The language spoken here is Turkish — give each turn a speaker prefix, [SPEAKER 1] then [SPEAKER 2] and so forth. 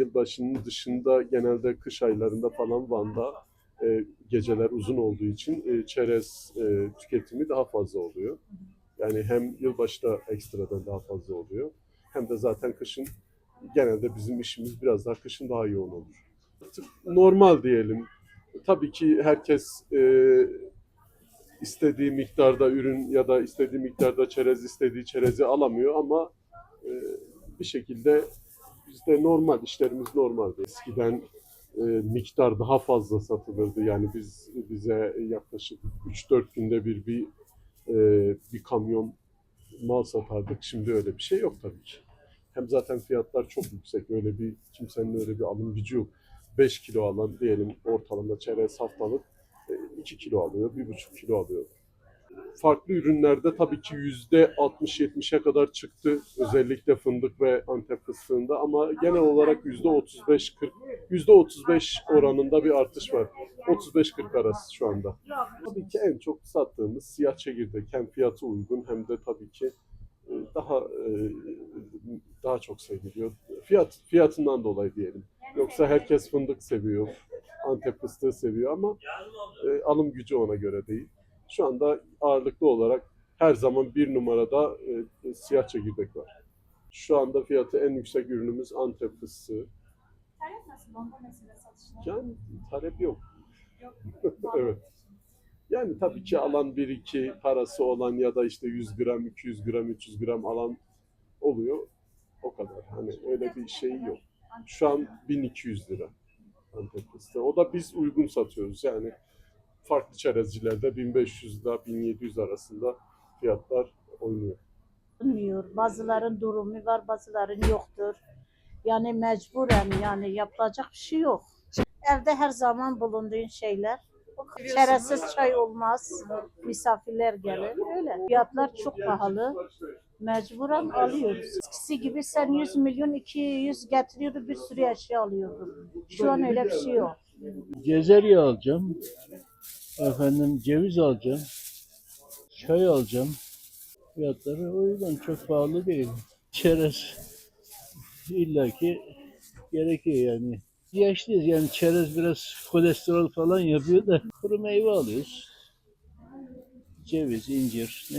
[SPEAKER 1] yılbaşının dışında genelde kış aylarında falan Van'da e, geceler uzun olduğu için e, çerez e, tüketimi daha fazla oluyor. Yani hem yılbaşı da ekstradan daha fazla oluyor. Hem de zaten kışın genelde bizim işimiz biraz daha kışın daha yoğun olur. Normal diyelim. Tabii ki herkes e, istediği miktarda ürün ya da istediği miktarda çerez istediği çerezi alamıyor ama e, bir şekilde bizde normal işlerimiz normaldi. Eskiden e, miktar daha fazla satılırdı. Yani biz bize yaklaşık 3-4 günde bir bir e, bir kamyon mal satardık. Şimdi öyle bir şey yok tabii ki. Hem zaten fiyatlar çok yüksek. Öyle bir kimsenin öyle bir alım gücü yok. 5 kilo alan diyelim ortalama çerez haftalık 2 kilo alıyor, 1,5 kilo alıyor. Farklı ürünlerde tabii ki yüzde 60-70'e kadar çıktı. Özellikle fındık ve antep fıstığında ama genel olarak yüzde 35-40, yüzde 35 oranında bir artış var. 35-40 arası şu anda. Tabii ki en çok sattığımız siyah çekirdek. Hem fiyatı uygun hem de tabii ki e, daha e, daha çok seviliyor. Fiyat fiyatından dolayı diyelim. Yoksa herkes fındık seviyor, antep fıstığı seviyor ama e, alım gücü ona göre değil. Şu anda ağırlıklı olarak her zaman bir numarada e, siyah çekirdek var. Şu anda fiyatı en yüksek ürünümüz antep fıstığı.
[SPEAKER 2] Talep nasıl? Bomba mesela satışlar.
[SPEAKER 1] Yani talep yok.
[SPEAKER 2] Yok.
[SPEAKER 1] evet. Yani tabii ki alan bir iki parası olan ya da işte 100 gram, 200 gram, 300 gram alan oluyor. O kadar. Hani öyle bir şey yok. Şu an 1200 lira Antep fıstığı. O da biz uygun satıyoruz. Yani farklı çerezcilerde 1500 ile 1700 arasında fiyatlar oynuyor.
[SPEAKER 3] olmuyor. Bazıların durumu var, bazıların yoktur. Yani mecburen yani yapılacak bir şey yok. Evde her zaman bulunduğun şeyler. Çerezsiz çay olmaz. Misafirler gelir. Öyle. Fiyatlar çok pahalı. Mecburen alıyoruz. Eskisi gibi sen 100 milyon 200 getiriyordu bir sürü eşya alıyordun. Şu an öyle bir şey yok.
[SPEAKER 4] Cezerye alacağım. Efendim ceviz alacağım. Çay alacağım. Fiyatları yüzden çok pahalı değil. Çerez illaki gerekiyor yani. Yaşlıyız yani çerez biraz kolesterol falan yapıyor da kuru meyve alıyoruz. Ceviz, incir, ne